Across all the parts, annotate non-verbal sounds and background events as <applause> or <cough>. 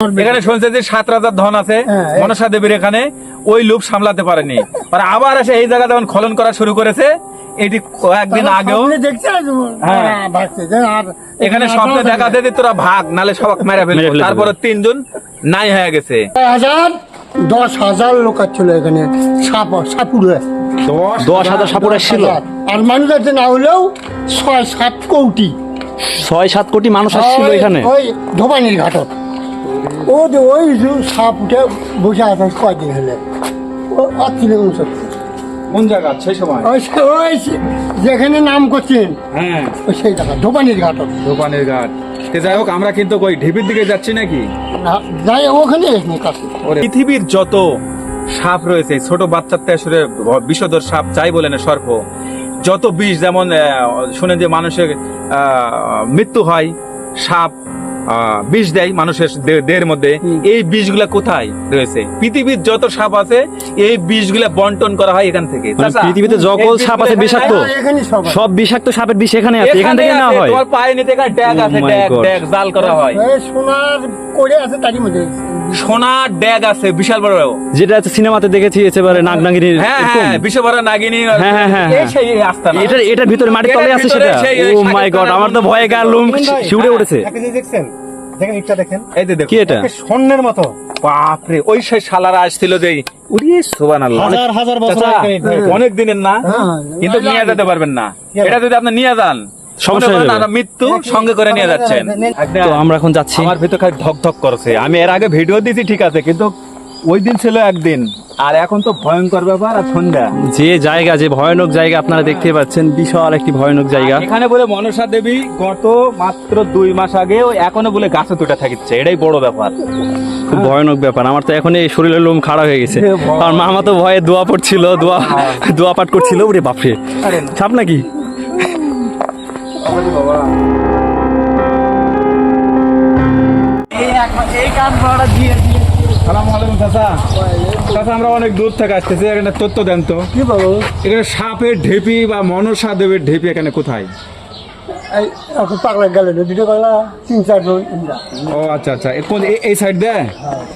এখানে শুনছে যে সাত রাজার ধন আছে হ্যাঁ, মনসা দেবীর এখানে ওই লোভ সামলাতে পারেনি। আর আবার এসে এই জায়গা যখন খনন করা শুরু করেছে এটি কয়েকদিন আগেও হ্যাঁ। হ্যাঁ ভাগছে। যে আর এখানে স্বপ্নে দেখা যে তোরা ভাগ নালে সবাক মেরে। তারপরে তিনজন নাই হয়ে গেছে। হাজার দশ হাজার লোক ছিল এখানে সাপ সাপুরে। দশ হাজার সাপুর আসছিল? আর মানুষ আছে না হলেও ছয় সাত কোটি। ছয় সাত কোটি মানুষ আসছিল এখানে? ওই ধোবানির ঘাটত। ও যে ওই সাপ উঠে বসে আছে কয়দিন হলে? ও কোন জায়গা? সেই সময়? ওই ওই যেখানে নাম করছেন হ্যাঁ। ওই সেই জায়গা ধোবানির ঘাটত দোকানের ঘাট। তে যাই হোক আমরা কিন্তু ওই ঢিপির দিকে যাচ্ছি নাকি? যাই ওখানে কাছে। পৃথিবীর যত সাপ রয়েছে ছোট বাচ্চার থেকে শুরু বিষধর সাপ চাই বলে না সর্প যত বিষ যেমন শুনেন যে মানুষের আহ, মৃত্যু হয় সাপ বিষ দেয় মানুষের দে- দেহের মধ্যে। এই বিষগুলা কোথায় রয়েছে? পৃথিবীর যত সাপ আছে এই বিষগুলা বন্টন করা হয় এখান থেকে। মানে পৃথিবীতে সাপ আছে বিষাক্ত? হ্যাঁ, সব বিষাক্ত সাপের বিষ এখানে আছে। এখান থেকে আছে, হয়? তোমার পায়ে নিতে ড্যাগ Oh আছে ড্যাগ ড্যাগ জাল করা হয়। সোনার করে আছে তারই মধ্যে। সোনার ড্যাগ আছে বিশাল বড় যেটা আছে সিনেমাতে দেখেছি এবারে নাগনাগিনীর হ্যাঁ। হ্যাঁ বিশ্বভরা নাগিনী হ্যাঁ, হ্যাঁ, হ্যাঁ, হ্যাঁ। সেই আস্তানা এটার এটার ভিতরে মাটির তলে আছে সেটা? ও মাই গড আমার তো ভয়ে গা লোম শিউরে হ্যাঁ। উঠেছে একটা দেখছেন? দেখেন ইটটা দেখেন। এই যে দেখো কি এটা? স্বর্ণের মতো। বাপরে ওই সেই শালারা আসছিল যে উড়িয়ে সুবহানাল্লাহ। হাজার হাজার বছর। অনেক দিনের না হ্যাঁ, কিন্তু নিয়ে যেতে পারবেন না। এটা যদি আপনি নিয়ে যান হয়ে মৃত্যু সঙ্গে করে নিয়ে যাচ্ছেন। তো আমরা এখন যাচ্ছি। আমার ভিতর খালি ধক ধক করছে। আমি এর আগে ভিডিও দিয়েছি ঠিক আছে কিন্তু ওই দিন ছিল একদিন। আর এখন তো ভয়ঙ্কর ব্যাপার আর সন্ধ্যা। যে জায়গা যে ভয়ানক জায়গা আপনারা দেখতে পাচ্ছেন বিশাল একটি ভয়ানক জায়গা। এখানে বলে মনসা দেবী গত মাত্র দুই মাস আগে ও এখনও বলে গাছে তুটে থাকিচ্ছে। এটাই বড় ব্যাপার। খুব ভয়ানক ব্যাপার। আমার তো এখন এই শরীরের লোম খাড়া হয়ে গেছে। আর মামা তো ভয়ে দোয়া পড়ছিল দোয়া দোয়া পাঠ করছিল। ওরে বাপরে। সাপ নাকি? সালামু আলাইকুম চাচা। চাচা আমরা অনেক দূর থেকে আসতেছি এখানে তথ্য দেন তো। কি বলো এখানে সাপের ঢেপি বা মনসা দেবের ঢেপি এখানে কোথায়? এই এখন পাগলা গেল দুটো পাগলা তিন চারজন ও আচ্ছা আচ্ছা। কোন- এই সাইড দেয়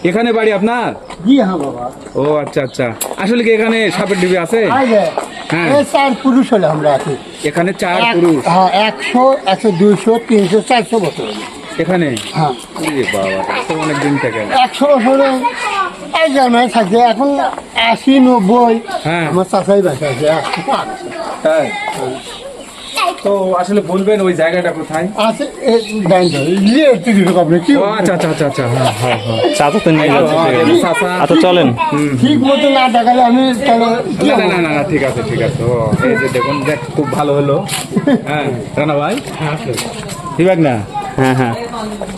এখানে বাড়ি আপনার? জি হ্যাঁ বাবা। ও আচ্ছা আচ্ছা। আসলে কি এখানে সাপের ঢেপি আছে? হ্যাঁ। চার পুরুষ হলে আমরা আছি। এখানে চার পুরুষ। হ্যাঁ একশো একশো দুইশো তিনশো চারশো বছর। এখানে? হ্যাঁ। বাবা তো অনেক দিন থেকে। একশো বছরে এক জায়গায় থাকে এখন আশি নব্বই। হ্যাঁ। আমার চাষাই বাসা আছে তাই? তো আসলে বলবেন ওই জায়গাটা কোথায়? আছে ধরে, ইয়ে কি আচ্ছা আচ্ছা আচ্ছা আচ্ছা হ্যাঁ হ্যাঁ হ্যাঁ। চাচা তো নিয়ে। চাচা। আচ্ছা চলেন। ঠিক মতো না দেখালে আমি না না না না না ঠিক আছে ঠিক আছে। ও এই যে দেখুন দেখ খুব ভালো হলো। হ্যাঁ রানা ভাই? ঠিক না? হ্যাঁ হ্যাঁ।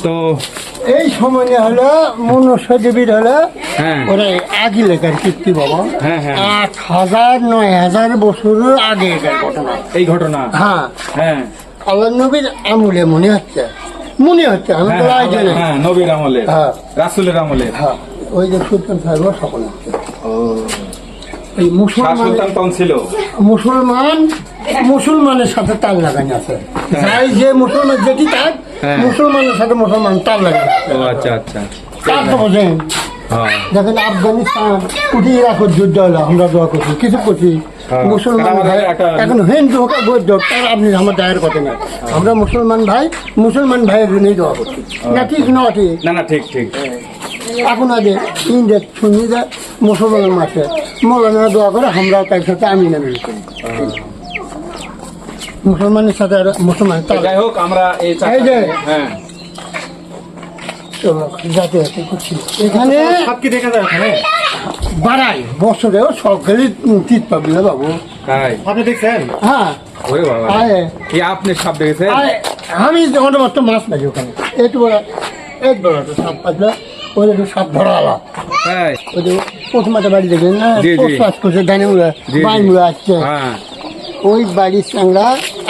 তো এই সময় হলো মনুষ্য দেবীর হলো হ্যাঁ। ওরা আগে লেখার কীর্তি বাবা। হ্যাঁ, হ্যাঁ। আট হাজার নয় হাজার বছরের আগে ঘটনা। এই ঘটনা? হ্যাঁ। হ্যাঁ। আল্লাহ নবীর আমলে মনে হচ্ছে। মনে হচ্ছে আমি তো হ্যাঁ, হ্যাঁ নবীর আমলে। হ্যাঁ। রাসুলের আমলে। হ্যাঁ। ওই যে সুলতান সাহেব সকল হচ্ছে এই মুসলমান ছিল। মুসলমান মুসলমানের সাথে তাল লাগানি আছে। যাই যে মুসলমান যেটি তার হ্যাঁ। মুসলমানের সাথে মুসলমান তাল লাগানি আচ্ছা আচ্ছা। তার তো বোঝেন। হ্যাঁ। দেখেন আফগানিস্তান উঠি ইরাকের যুদ্ধ হলো আমরা দোয়া করছি কিছু করছি। হ্যাঁ। মুসলমান ভাই এখন হিন্দু হোক বৌদ্ধ তার আপনি আমার দায়ের কথা না আমরা মুসলমান ভাই মুসলমান ভাইয়ের জন্যই দোয়া করছি। না ঠিক না ঠিক। না না ঠিক ঠিক। এখন আগে ইন্ডিয়া শুনি যে মুসলমানের মাঠে। মৌলানা দোয়া করে আমরাও তার সাথে আমি না মুসলমানের সাথে আর মুসলমান যাই হোক আমরা এই যে। হ্যাঁ। জাতি জাতি করছি। এখানে সাপ কি দেখা যায় ওখানে বাড়াই বছরেও সরকারি টিট পাবি না বাবু। আপনি দেখছেন? হ্যাঁ। আপনি সাপ দেখেছেন? আমি যখন মাত্র মাছ পাই ওখানে। একটু বড় এক বড় সাপ পাইলে ওই একটু সাপ ধরা আলা। ওই যে প্রথম একটা বাড়ি দেখলেন না। করছে মুড়া। বাই মুড়া আসছে। হ্যাঁ। ওই বাড়ির চাংড়া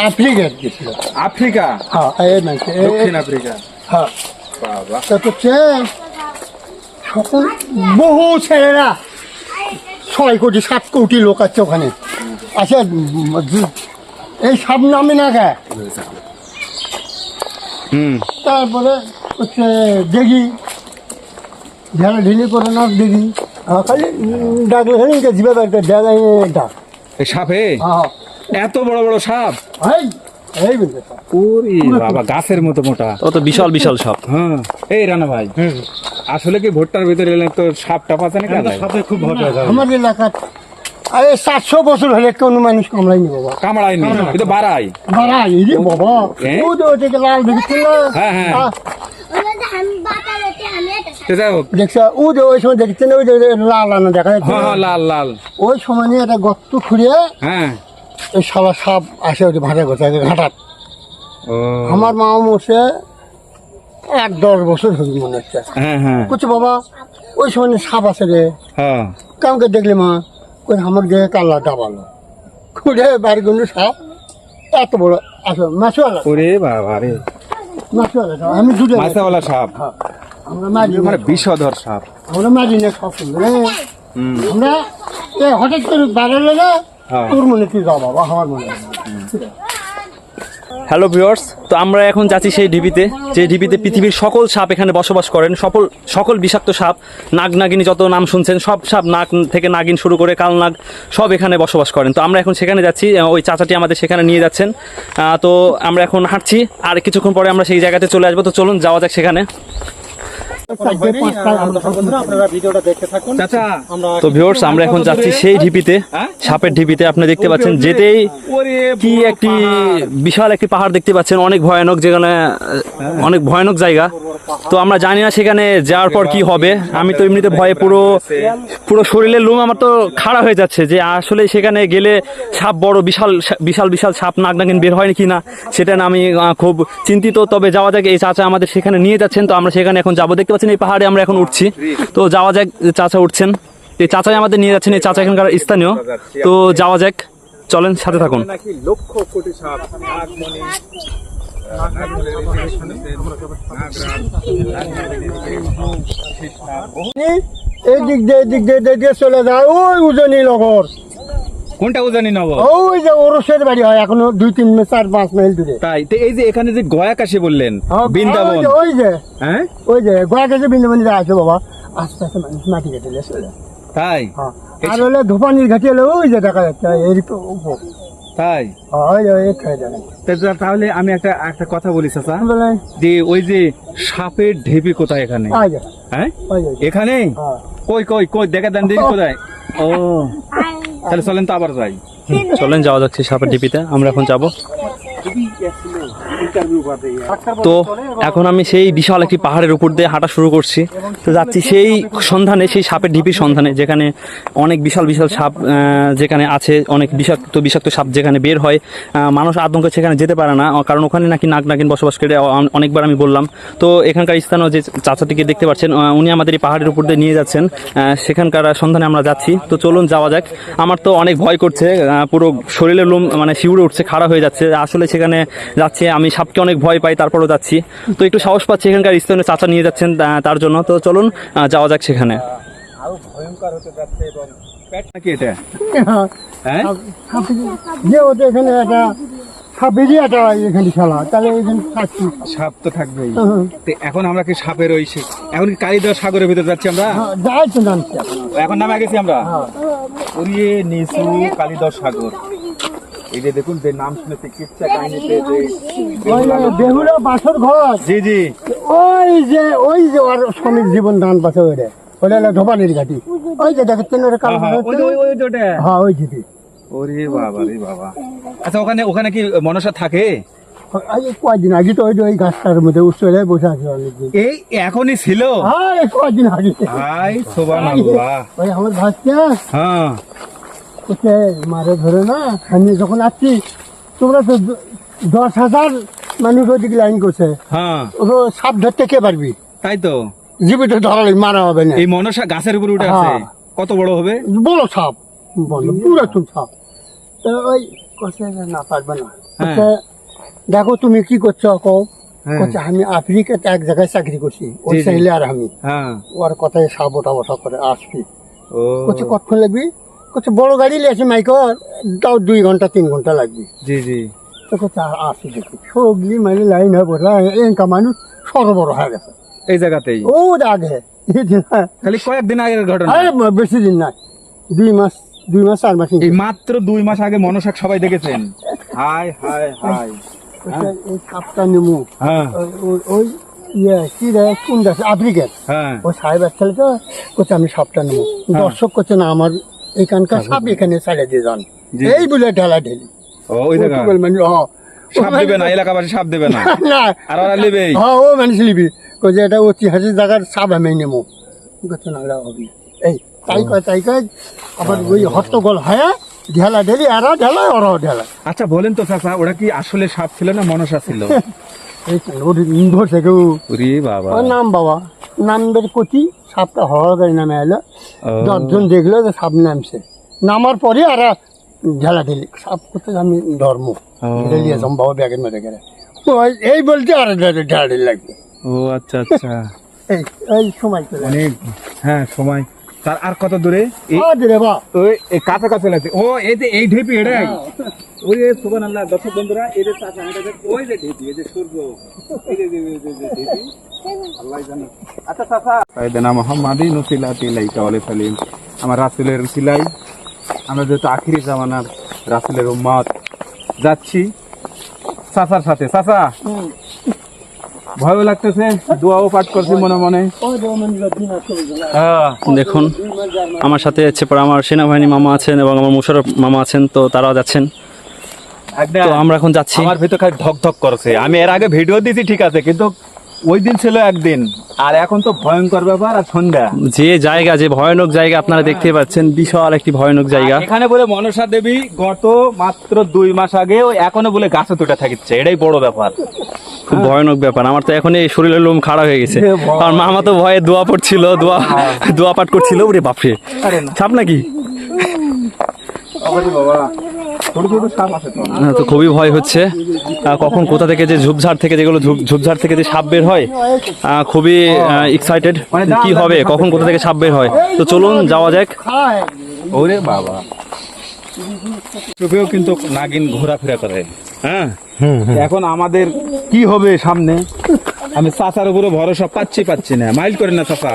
আফ্রিকার গেছিল আফ্রিকা? হ্যাঁ এই মানছে দক্ষিণ আফ্রিকা। হ্যাঁ। তা হচ্ছে সকল বহু ছেলেরা ছয় কোটি সাত কোটি লোক আছে ওখানে। আচ্ছা এই সব নামে না গে তারপরে হচ্ছে দেখি ঢেলা ঢিলি করে না দিদি খালি ডাকলে খালি একটা ডাক এই সাপে হ্যাঁ। এত বড় বড় সাপ? এই এই ওরে বাবা গাছের মতো মোটা। ও তো বিশাল বিশাল সাপ। হ্যাঁ। এই রানা ভাই আসলে কি ভোটটার ভিতরে এলে তো সাপ টাপ আছে না সাপে খুব ভোট। আমার এলাকার আরে সাতশো বছর হলে কোনো মানুষ কামড়ায়নি বাবা। কামড়ায়নি কিন্তু বাড়ায়। বাড়া এই রে বাবা? ও তো ওটাকে লাল দেখেছিল। হ্যাঁ, হ্যাঁ। দেখছ ও যে ওই সময় দেখছেন ওই যে লাল আনা দেখা যাচ্ছে। হ্যাঁ হ্যাঁ লাল লাল। ওই সময় নিয়ে একটা গর্ত খুঁড়িয়ে হ্যাঁ। ওই শালা সাপ আসে ওই গোছা ঘাটাত। আমার মা মরছে এক দশ বছর হয়ে মনে হচ্ছে। হ্যাঁ হ্যাঁ। বলছে বাবা ওই সময় সাপ আছে রে। হ্যাঁ। কাউকে দেখলে মা? কই আমার গায়ে কাল্লা ভালো খুঁড়ে বাড়ি গুলো সাপ এত বড় আসো মাছওয়ালা। ওরে বাবা রে। মাছওয়ালা সাপ আমি দুটো মাছওয়ালা সাপ। আমরা মারি মানে বিষধর সাপ। আমরা মারি না সব আমরা এ হঠাৎ করে বাড়ালে না হ্যাঁ। তোর মনে কি যাও বাবা আমার মনে হয়। হ্যালো ভিউয়ার্স তো আমরা এখন যাচ্ছি সেই ঢিবিতে, যে ঢিবিতে পৃথিবীর সকল সাপ এখানে বসবাস করেন। সকল সকল বিষাক্ত সাপ, নাগ নাগিনী যত নাম শুনছেন, সব সাপ নাগ থেকে নাগিন শুরু করে কাল নাগ, সব এখানে বসবাস করেন। তো আমরা এখন সেখানে যাচ্ছি ওই চাচাটি আমাদের সেখানে নিয়ে যাচ্ছেন। তো আমরা এখন হাঁটছি, আর কিছুক্ষণ পরে আমরা সেই জায়গাতে চলে আসব। তো চলুন, যাওয়া যাক সেখানে। তো ভিউয়ার্স আমরা এখন যাচ্ছি সেই ঢিবিতে হ্যাঁ? সাপের ঢিবিতে। আপনি দেখতে পাচ্ছেন যেতেই কি একটি বিশাল একটি পাহাড় দেখতে পাচ্ছেন অনেক ভয়ানক যেখানে অনেক ভয়ানক জায়গা। তো আমরা জানি না সেখানে যাওয়ার পর কি হবে। আমি তো এমনিতে ভয়ে পুরো পুরো শরীরের লোম আমার তো খাড়া হয়ে যাচ্ছে যে আসলে সেখানে গেলে সাপ বড় বিশাল বিশাল বিশাল সাপ নাক নাগিন বের হয় কি না সেটা না আমি খুব চিন্তিত। তবে যাওয়া যাক এই চাচা আমাদের সেখানে নিয়ে যাচ্ছেন তো আমরা সেখানে এখন যাব। দেখতে পাচ্ছেন এই পাহাড়ে, আমরা এখন উঠছি। তো যাওয়া যাক চাচা উঠছেন। এই চাচাই আমাদের নিয়ে যাচ্ছেন, এই চাচা এখানকার স্থানীয়। তো যাওয়া যাক, চলেন সাথে থাকুন। এই দিক দিয়ে, এই দিক দিয়ে দিক দিয়ে চলে যায়। ওই উজনি লগর কোনটা উজানি নব? ওই যে ওরসের বাড়ি হয় এখনও দুই তিন চার পাঁচ মাইল দূরে। তাই তো এই যে এখানে যে গয়া কাশি বললেন বৃন্দাবন। ওই যে- হ্যাঁ? ওই যে গোয়া কাছে বৃন্দাবন যা আছে বাবা আস্তে আস্তে মানুষ মাটি কেটে যায়। তাই? হ্যাঁ। আর হলে ধোপানির ঘাটি হলে ওই যে দেখা যাচ্ছে এর তো তাই? হ্যাঁ, তাহলে আমি একটা একটা কথা বলি চাচা। বলে যে ওই যে সাপের ঢেপি কোথায় এখানে? হ্যাঁ? ওই এখানে? হ্যাঁ। কই কই কই দেখা দেন দেখি কোথায়। ও। তাহলে চলেন তো আবার যাই। চলেন যাওয়া যাচ্ছে সাপের ডিপিতে। আমরা এখন যাব। তো এখন আমি সেই বিশাল একটি পাহাড়ের উপর দিয়ে হাঁটা শুরু করছি। তো যাচ্ছি সেই সন্ধানে সেই সাপের ঢিপির সন্ধানে যেখানে অনেক বিশাল বিশাল সাপ যেখানে আছে অনেক বিষাক্ত বিষাক্ত সাপ যেখানে বের হয়। মানুষ আতঙ্কে সেখানে যেতে পারে না কারণ ওখানে নাকি নাক নাকিন বসবাস করে অনেকবার আমি বললাম। তো এখানকার স্থানীয় যে চাচাটিকে দেখতে পাচ্ছেন উনি আমাদের এই পাহাড়ের উপর দিয়ে নিয়ে যাচ্ছেন। সেখানকার সন্ধানে আমরা যাচ্ছি। তো চলুন যাওয়া যাক। আমার তো অনেক ভয় করছে পুরো শরীরের লোম মানে শিউরে উঠছে খাড়া হয়ে যাচ্ছে। আসলে সেখানে যাচ্ছে আমি সাপকে অনেক ভয় পাই তারপরেও যাচ্ছি। তো একটু সাহস পাচ্ছি এখানকার স্থানীয় চাচা নিয়ে যাচ্ছেন তার জন্য। তো চলুন যাওয়া যাক সেখানে। আরও ভয়ঙ্কর হতে যাচ্ছে এবং পেট নাকি এটা? হ্যাঁ? হ্যাঁ যে ওটা এখানে একটা সাপেরই একটা এখানে খেলা তাহলে এখানে থাকছি। সাপ তো থাকবেই। তো এখন আমরা কি সাপের ওই এখন কি কালিদাস সাগরের ভিতরে যাচ্ছি আমরা? হ্যাঁ, যাই এখন। এখন নামে গেছি আমরা? হ্যাঁ। নিচু কালিদাস সাগর। এই যে দেখুন যে নাম শুনেছি কিচ্ছা কাহিনীতে যে বেহুলা বাসর ঘর। জি জি। ওই যে ওই যে ওর শ্রমিক জীবন দান পাশে ওই রে ওটা হলো ধোপানির ঘাটি। ওই যে দেখেছেন ওটা কালো হ্যাঁ, ওই ওরে বাবা রে বাবা। আচ্ছা ওখানে ওখানে কি মনসা থাকে? কয়দিন আগে তো ওই যে ওই গাছটার মধ্যে উৎসলে বসে আছে এই এখনই ছিল? হ্যাঁ কয়দিন আগে। ওই আমার ভাসছে হ্যাঁ। ওকে মারে ধরে না। আমি যখন আসছি তোমরা তো দশ হাজার মানুষ ওদিকে লাইন করছে। হ্যাঁ। সাপ ধরতে কে পারবি? তাই তো? জীবিত ধরালে মারা হবে না। এই মনসা গাছের উপরে উঠে আছে। হ্যাঁ। কত বড় হবে? বড় সাপ। বলো পুরাতন সাপ। ওই কষে না পারবে না। হ্যাঁ। দেখো তুমি কি করছ কও। হ্যাঁ। আমি আফ্রিকাতে এক জায়গায় চাকরি করছি। জি, জি। আর আমি। ওর কথায় সাপ ওঠা বসা করে আসবি। কচ্ছে কতক্ষণ লাগবি? কচ্ছে বড় গাড়ি লিয়েছে মাইকর তাও দুই ঘণ্টা তিন ঘণ্টা লাগবে। জি জি। তো কচ্ছে আ- আসি দেখি। মানে লাইন হয়ে পড়ে এনকা মানুষ সরো বড় হয়ে গেছে। এই জায়গাতেই? ও আগে খালি কয়েকদিন আগের ঘটনা। আরে বেশি দিন না দুই মাস দুই মাস চার মাস এই মাত্র দুই মাস আগে মনসাক সবাই দেখেছেন? হাই হাই হাই এই নেমু। হ্যাঁ। ওই- ইয়ে কি রে কোন দেশ? আফ্রিকার। হ্যাঁ। সাহেব আমি সাপটা নেব দর্শক করছে না আমার এখানকার সাপ এখানে ছেড়ে দিয়ে যান। এই বলে ঢেলা ঢেলি ও ওই জায়গা। মানে হ সাপ দেবে না এলাকাবাসী সাপ দেবে না। <laughs> না। আর ওরা নেবেই। হ্যাঁ ও মানুষ নিবি। কইছে এটা ঐতিহাসিক জায়গার সাপ আমি নেব। করছে না হবে এই তাই কয় তাই কয় আবার ওই হট্টগোল হয় ঢেলা ঢেলি এরা ঢেলায় ওরাও ঢেলা আচ্ছা বলেন তো চাচা ওরা কি আসলে সাপ ছিল না মনসা ছিল? <laughs> এই ধরছে কেউ বাবা। নাম বাবা। নাম বের কচি সাপটা হওয়ার নামে এলো। দশজন দেখল যে সাপ নামছে। নামার পরে আর ঢেলা ঢেলি সাপ করতে আমি ধর্ম। ঢেলিয়ে যাম বাবা ব্যাগের মধ্যে গেলে ওই- এই বলতে আর ঢেলা ঢেলি লাগবে। ও আচ্ছা আচ্ছা। <laughs> এই এই সময় চলে অনেক হ্যাঁ সময়। তার আর কত দূরে? ওই কাছে কাছে লাগছে। ও এই যে এই ঢেপি এটাই ওই যে সুবান আল্লাহ দর্শক বন্ধুরা এই যে ওই যে ঢেপি এই যে সূর্য। এই যে এই ঢেপি। <laughs> আল্লাহ জানে। আচ্ছা ওয়ালি সালিম আমার রাসূলের উসিলাই আমরা যেহেতু আখিরি জামানার রাসূলের উম্মত যাচ্ছি চাচার সাথে। চাচা ভয়ও লাগতেছে দোয়াও পাঠ করছি মনে মনে। হ্যাঁ দেখুন আমার সাথে হচ্ছে পরে আমার সেনাবাহিনী মামা আছেন এবং আমার মুশারফ মামা আছেন তো তারাও যাচ্ছেন। তো আমরা এখন যাচ্ছি। আমার ভিতর খালি ধক ধক করছে। আমি এর আগে ভিডিও দিয়েছি ঠিক আছে কিন্তু ওই দিন ছিল একদিন। আর এখন তো ভয়ঙ্কর ব্যাপার আর সন্ধ্যা। যে জায়গা যে ভয়ানক জায়গা আপনারা দেখতে পাচ্ছেন বিশাল একটি ভয়ানক জায়গা। এখানে বলে মনসা দেবী গত মাত্র দুই মাস আগে ও এখনও বলে গাছে তুটে থাকিচ্ছে। এটাই বড় ব্যাপার। খুব ভয়ানক ব্যাপার। আমার তো এখন এই শরীরের লোম খাড়া হয়ে গেছে। আর মামা তো ভয়ে দোয়া পড়ছিল দোয়া দোয়া পাঠ করছিল। ওরে বাপরে। সাপ নাকি? বাবা। তো তো খুবই ভয় হচ্ছে। কখন কোথা থেকে যে ঝোপঝাড় থেকে যেগুলো ঝোপ- ঝোপঝাড় থেকে যে সাপ বের হয় খুবই এক্সাইটেড কি হবে কখন কোথা থেকে সাপ বের হয়? তো চলুন যাওয়া যাক। ওরে বাবা। চোখেও কিন্তু নাগিন ঘোরাফেরা করে। হ্যাঁ? এখন আমাদের কি হবে সামনে? আমি চাচার উপরে ভরসা পাচ্ছি পাচ্ছি না। মাইল করেন না চাচা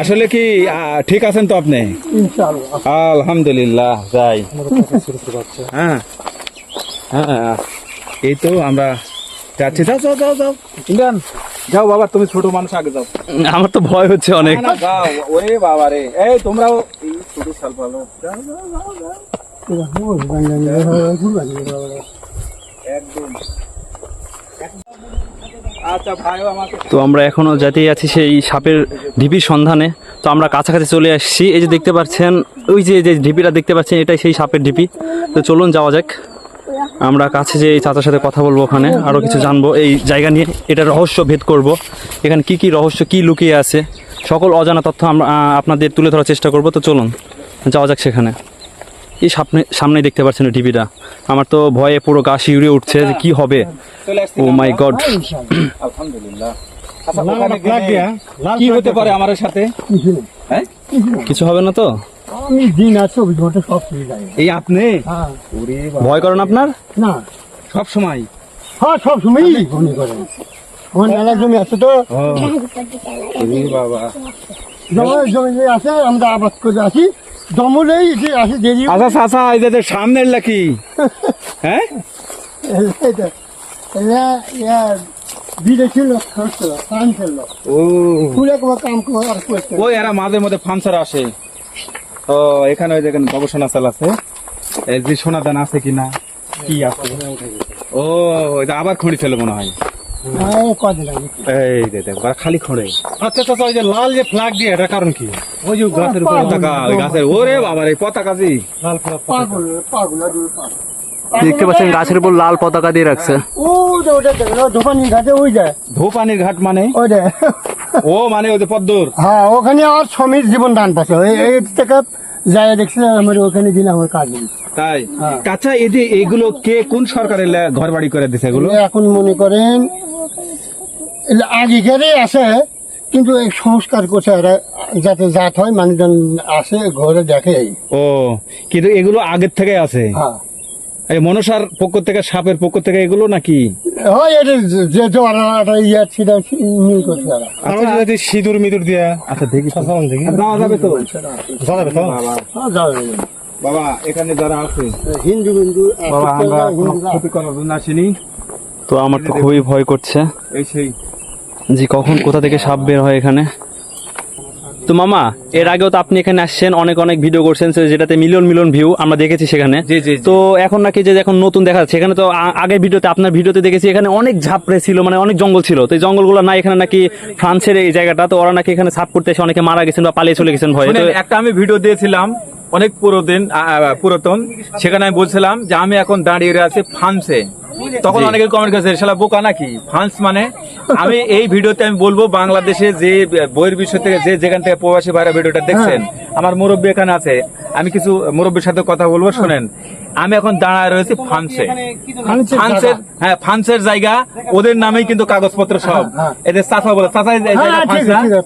আসলে কি আহ, ঠিক আছেন তো আপনি? আলহামদুলিল্লাহ যাই। হ্যাঁ। হ্যাঁ এই তো আমরা যাচ্ছি। যাও যাও যাও যাও। ইমরান যাও বাবা তুমি ছোট মানুষ আগে যাও। আমার তো ভয় হচ্ছে অনেক। ওরে বাবা রে। এই তোমরাও ছোট সাল পালো। যাও যাও যাও যাও। একদম। তো আমরা এখনও যেতেই আছি সেই সাপের ঢিপির সন্ধানে। তো আমরা কাছাকাছি চলে আসছি। এই যে দেখতে পাচ্ছেন, ওই যে যে ঢিপিটা দেখতে পাচ্ছেন, এটাই সেই সাপের ঢিপি। তো চলুন যাওয়া যাক। আমরা কাছে যে এই চাচার সাথে কথা বলব ওখানে আরও কিছু জানব। এই জায়গা নিয়ে এটা রহস্য ভেদ করব। এখানে কি কি রহস্য, কি লুকিয়ে আছে? সকল অজানা তথ্য আমরা আপনাদের তুলে ধরার চেষ্টা করব। তো চলুন, যাওয়া যাক সেখানে। এই সামনে সামনেই দেখতে পাচ্ছেন ঢিপিটা আমার তো ভয়ে পুরো গা শিউরে উঠছে যে কি হবে। ও মাই গড আলহামদুলিল্লাহ। আচ্ছা কি হতে পারে আমার সাথে? হ্যাঁ? কিছু হবে না তো? আমি দিন আছে ওই ঘণ্টা সব ফ্রি যায়। এই আপনি? হ্যাঁ। ভয় করেন আপনার? না। সব সময়? হ্যাঁ সব সময়ই মনে করেন। আমার মেলা জমি আছে তো। বাবা। জমি জমি আছে আমরা আবাদ করে আছি জমলেই যে আছে দেরি আচ্ছা চাচা এই যে সামনের লাকি। হ্যাঁ? মাঝে মধ্যে আসে। ও এখানে ওই দেখেন গবেষণা যে সোনা দান আছে কিনা কি আছে? ও আবার খড়ি ফেলে মনে হয়। এই যে দেখ খালি খড়ে। আচ্ছা চাচা ওই যে লাল যে ফ্ল্যাগ দিয়ে এটা কারণ কি? ওই যে গাছের পতাকা ওই ওরে পতাকা জি। লাল আর। দেখতে পাচ্ছেন গাছের উপর লাল পতাকা দিয়ে রাখছে। ও ওটা দেখল ঘাটে ওই যায় ধূপানির ঘাট মানে? ওই ও মানে ওই যে পদ্মর? হ্যাঁ ওখানে আমার স্বামীর জীবন দান পাচ্ছে। ওই এই থেকে যায় দেখছিলাম আমার ওখানে দিন আমার কাজ। তাই? হ্যাঁ। কাঁচা এই যে এইগুলো কে কোন সরকারের ঘর বাড়ি করে দিছে এগুলো? এখন মনে করেন এগুলো আগেকারই আছে কিন্তু এই সংস্কার করছে এরা যাতে জাত হয় মানুষজন আসে ঘরে দেখে। ও কিন্তু এগুলো আগের থেকে আছে? হ্যাঁ। এই মনসার পক্ষ থেকে সাপের পক্ষ থেকে এগুলো নাকি? হয় এটা যে- ইয়ে ছিল করছে আমরা যদি সিঁদুর মিদুর দিয়া আচ্ছা দেখি। যাওয়া যাবে তো। জানাবে তো? হ্যাঁ, যাবে। বাবা এখানে যারা আছে হিন্দু হিন্দু বাবা আমরা ক্ষতি করার জন্য আসিনি। তো আমার তো খুবই ভয় করছে। এই সেই। জি কখন কোথা থেকে সাপ বের হয় এখানে? তো মামা এর আগেও তো আপনি এখানে আসছেন অনেক অনেক ভিডিও করছেন যেটাতে মিলিয়ন মিলিয়ন ভিউ আমরা দেখেছি সেখানে। জি, জি, জি। তো এখন নাকি যে এখন নতুন দেখা যাচ্ছে এখানে তো আগের ভিডিওতে আপনার ভিডিওতে দেখেছি এখানে অনেক ঝাপড়ে ছিল মানে অনেক জঙ্গল ছিল। তো এই জঙ্গলগুলো না এখানে নাকি ফ্রান্সের এই জায়গাটা তো ওরা নাকি এখানে সাপ করতে এসে অনেকে মারা গেছেন বা পালিয়ে চলে গেছেন ভয়ে। একটা আমি ভিডিও দিয়েছিলাম অনেক পুরোদিন পুরাতন। সেখানে আমি বলছিলাম যে আমি এখন দাঁড়িয়ে আছি ফ্রান্সে। তখন অনেকে কমেন্ট করেছে শালা বোকা নাকি? ফ্রান্স মানে? আমি এই ভিডিওতে আমি বলব বাংলাদেশে যে বইয়ের বিষয় থেকে যে যেখান থেকে প্রবাসী ভাইরা ভিডিওটা দেখছেন আমার মুরব্বী এখানে আছে। আমি কিছু মুরব্বীর সাথে কথা বলব শুনেন। আমি এখন দাঁড়ায় রয়েছি ফ্রান্সে। ফ্রান্সের হ্যাঁ ফ্রান্সের জায়গা। ওদের নামেই কিন্তু কাগজপত্র সব। হ্যাঁ। এদের চাষা বলে চাষা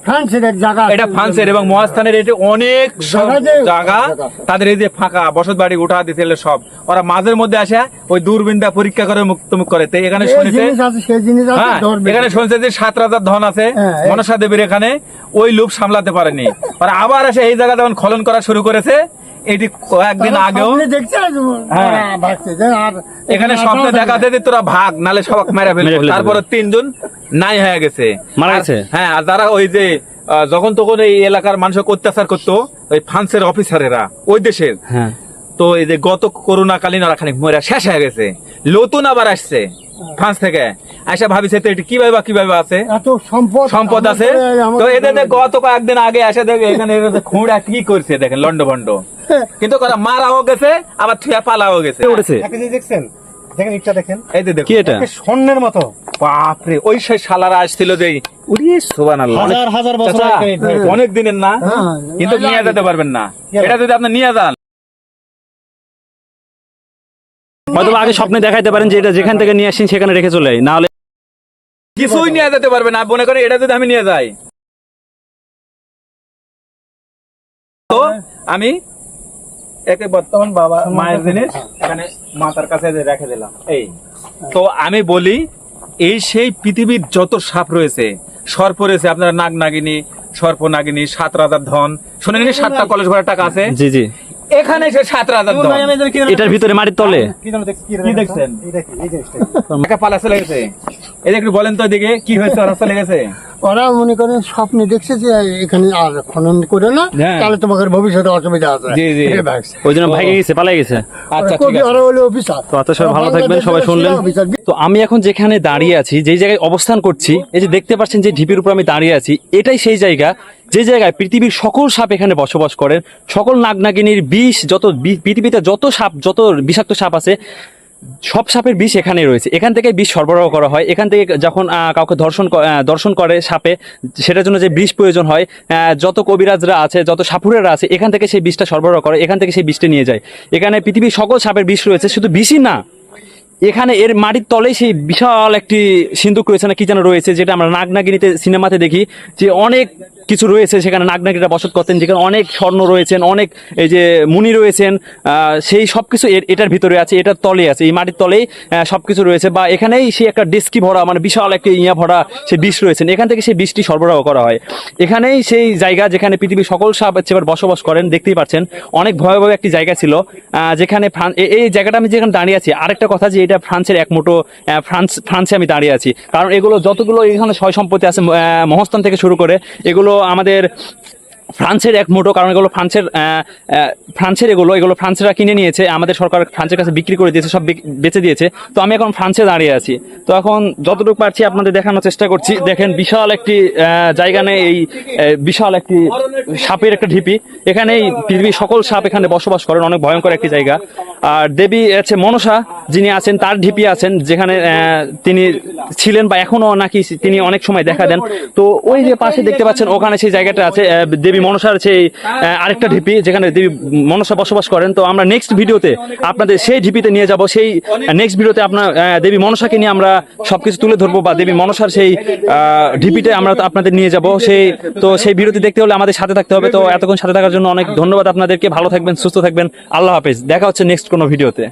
হ্যাঁ। এটা ফ্রান্সের এবং মহাস্থানের এটা অনেক সব জায়গা। তাদের এই যে ফাঁকা বসত বাড়ি উঠা দিছিল সব। ওরা মাঝের মধ্যে আসে ওই দূরবীনটা পরীক্ষা করে মুক্ত মুখ করে। তো এখানে শুনেছে হ্যাঁ। এখানে শুনছে যে সাত রাজার ধন আছে হ্যাঁ, মনসা দেবীর এখানে। ওই লোক সামলাতে পারেনি। ওরা আবার আসে এই জায়গা যখন খনন করা শুরু করেছে এটি কয়েকদিন আগেও। হ্যাঁ। ওরা ভাবছে যে আর- এখানে স্বপ্নে দেখা তোরা ভাগ নালে সবাক মেরে ফেলব। তারপরে তিনজন নাই হয়ে গেছে। মারা গেছে? হ্যাঁ আর যারা ওই যে যখন তখন এই এলাকার মানুষকে অত্যাচার করতো ওই ফ্রান্সের অফিসারেরা ওই দেশের। হ্যাঁ। তো এই যে গত করোনা কালীন ওরা খানিক মরে শেষ হয়ে গেছে। নতুন আবার আসছে ফ্রান্স থেকে। আইসা ভাবিছে তো এটি কীভাবে বা কীভাবে আছে? এত সম্পদ সম্পদ আছে? তো এদের গত কয়েকদিন আগে এসে দেখে এখানে খুঁড়া কি করছে দেখেন লন্ড ভন্ড <laughs> কিন্তু ওরা মারাও গেছে আবার থুয়া পালাও গেছে। উঠেছে? দেখছেন দেখেন ইটটা দেখেন। এই যে দেখো কি এটা? স্বর্ণের মতো। বাপরে ওই সেই শালারা আসছিল যে উড়িয়ে সোবান হাজার হাজার বছর আগে অনেক দিনের না হ্যাঁ, কিন্তু নিয়ে যেতে পারবেন না। এটা? যদি আপনি নিয়ে যান। হয়তো আগে স্বপ্নে দেখাইতে পারেন যে এটা যেখান থেকে নিয়ে আসছেন সেখানে রেখে চলে না হলে কিছুই নিয়ে যেতে পারবে না। মনে করেন এটা যদি আমি নিয়ে যাই। তো আমি একে বর্তমান বাবা মায়ের জিনিস এখানে মাতার কাছে রেখে দিলাম। এই। তো আমি বলি এই সেই পৃথিবীর যত সাপ রয়েছে সর্প রয়েছে আপনারা নাগ নাগিনী সর্প নাগিনী সাত রাজার ধন। শোনেন সাতটা কলেজ ভরা টাকা আছে? জি জি। এখানে সে সাত রাজার ধন। এটার ভিতরে মাটির তলে? কি দেখছেন? এই দেখি, এই জিনিসটা। পালা চলে গেছে। এই যে একটু বলেন তো এদিকে কি হয়েছে ওরা চলে গেছে ওরা মনে করেন স্বপ্নে দেখছে যে এখানে আর খনন করে না হ্যাঁ। তাহলে তোমাদের ভবিষ্যতে অসুবিধা আছে। জি, জি। ওই জন্য ভাইকে গেছে পালাই গেছে। আচ্ছা ঠিক আছে। ওরা হলো অফিসার। তো আচ্ছা সবাই ভালো থাকবেন সবাই শুনলেন। তো আমি এখন যেখানে দাঁড়িয়ে আছি যেই জায়গায় অবস্থান করছি এই যে দেখতে পাচ্ছেন যে ঢিপির উপর আমি দাঁড়িয়ে আছি এটাই সেই জায়গা যে জায়গায় পৃথিবীর সকল সাপ এখানে বসবাস করেন সকল নাগনাগিনীর বিষ যত পৃথিবীতে যত সাপ যত বিষাক্ত সাপ আছে সব সাপের বিষ এখানে রয়েছে। এখান থেকে বিষ সরবরাহ করা হয়। এখান থেকে যখন কাউকে ধর্ষণ দর্শন করে সাপে, সেটার জন্য যে বিষ প্রয়োজন হয় যত কবিরাজরা আছে, যত সাপুরেরা আছে, এখান থেকে সেই বিষটা সরবরাহ করে, এখান থেকে সেই বিষটা নিয়ে যায়। এখানে পৃথিবীর সকল সাপের বিষ রয়েছে, শুধু বিষই না, এখানে এর মাটির তলেই সেই বিশাল একটি সিন্ধুক রয়েছে না কি যেন রয়েছে, যেটা আমরা নাগনাগিনীতে সিনেমাতে দেখি, যে অনেক কিছু রয়েছে, সেখানে নাগনাগিরা বসত করতেন, যেখানে অনেক স্বর্ণ রয়েছেন, অনেক এই যে মুনি রয়েছেন সেই সব কিছু এটার ভিতরে আছে, এটার তলে আছে, এই মাটির তলেই সব কিছু রয়েছে বা এখানেই সেই একটা ডেস্কি ভরা মানে বিশাল একটা ইয়া ভরা সেই বিষ রয়েছেন, এখান থেকে সেই বিষটি সরবরাহ করা হয়। এখানেই সেই জায়গা যেখানে পৃথিবীর সকল সাপ হচ্ছে এবার বসবাস করেন, দেখতেই পাচ্ছেন, অনেক ভয়াবহ একটি জায়গা ছিল যেখানে এই জায়গাটা আমি যেখানে দাঁড়িয়ে আছি, আরেকটা কথা যে এটা ফ্রান্সের এক মুঠো ফ্রান্স ফ্রান্সে আমি দাঁড়িয়ে আছি, কারণ এগুলো যতগুলো এখানে সয় সম্পত্তি আছে মহস্থান থেকে শুরু করে, এগুলো আমাদের ফ্রান্সের এক মুঠো কারণ এগুলো ফ্রান্সের ফ্রান্সের এগুলো এগুলো ফ্রান্সেরা কিনে নিয়েছে, আমাদের সরকার ফ্রান্সের কাছে বিক্রি করে দিয়েছে, সব বেচে দিয়েছে। তো আমি এখন ফ্রান্সে দাঁড়িয়ে আছি। তো এখন যতটুকু পারছি আপনাদের দেখানোর চেষ্টা করছি। দেখেন বিশাল একটি জায়গা নেই এই বিশাল একটি সাপের একটা ঢিপি। এখানেই পৃথিবীর সকল সাপ এখানে বসবাস করেন, অনেক ভয়ঙ্কর একটি জায়গা। আর দেবী আছে মনসা, যিনি আছেন, তার ঢিপি আছেন, যেখানে তিনি ছিলেন বা এখনও নাকি তিনি অনেক সময় দেখা দেন। তো ওই যে পাশে দেখতে পাচ্ছেন, ওখানে সেই জায়গাটা আছে দেবী মনসার সেই আরেকটা ঢিপি, যেখানে দেবী মনসা বসবাস করেন। তো আমরা নেক্সট ভিডিওতে আপনাদের সেই ঢিপিতে নিয়ে যাব, সেই নেক্সট ভিডিওতে আপনার দেবী মনসাকে নিয়ে আমরা সবকিছু তুলে ধরবো বা দেবী মনসার সেই ঢিপিতে আমরা আপনাদের নিয়ে যাব। সেই, তো সেই ভিডিওটি দেখতে হলে আমাদের সাথে থাকতে হবে। তো এতক্ষণ সাথে থাকার জন্য অনেক ধন্যবাদ আপনাদেরকে। ভালো থাকবেন, সুস্থ থাকবেন। আল্লাহ হাফেজ। দেখা হচ্ছে নেক্সট কোনো ভিডিওতে।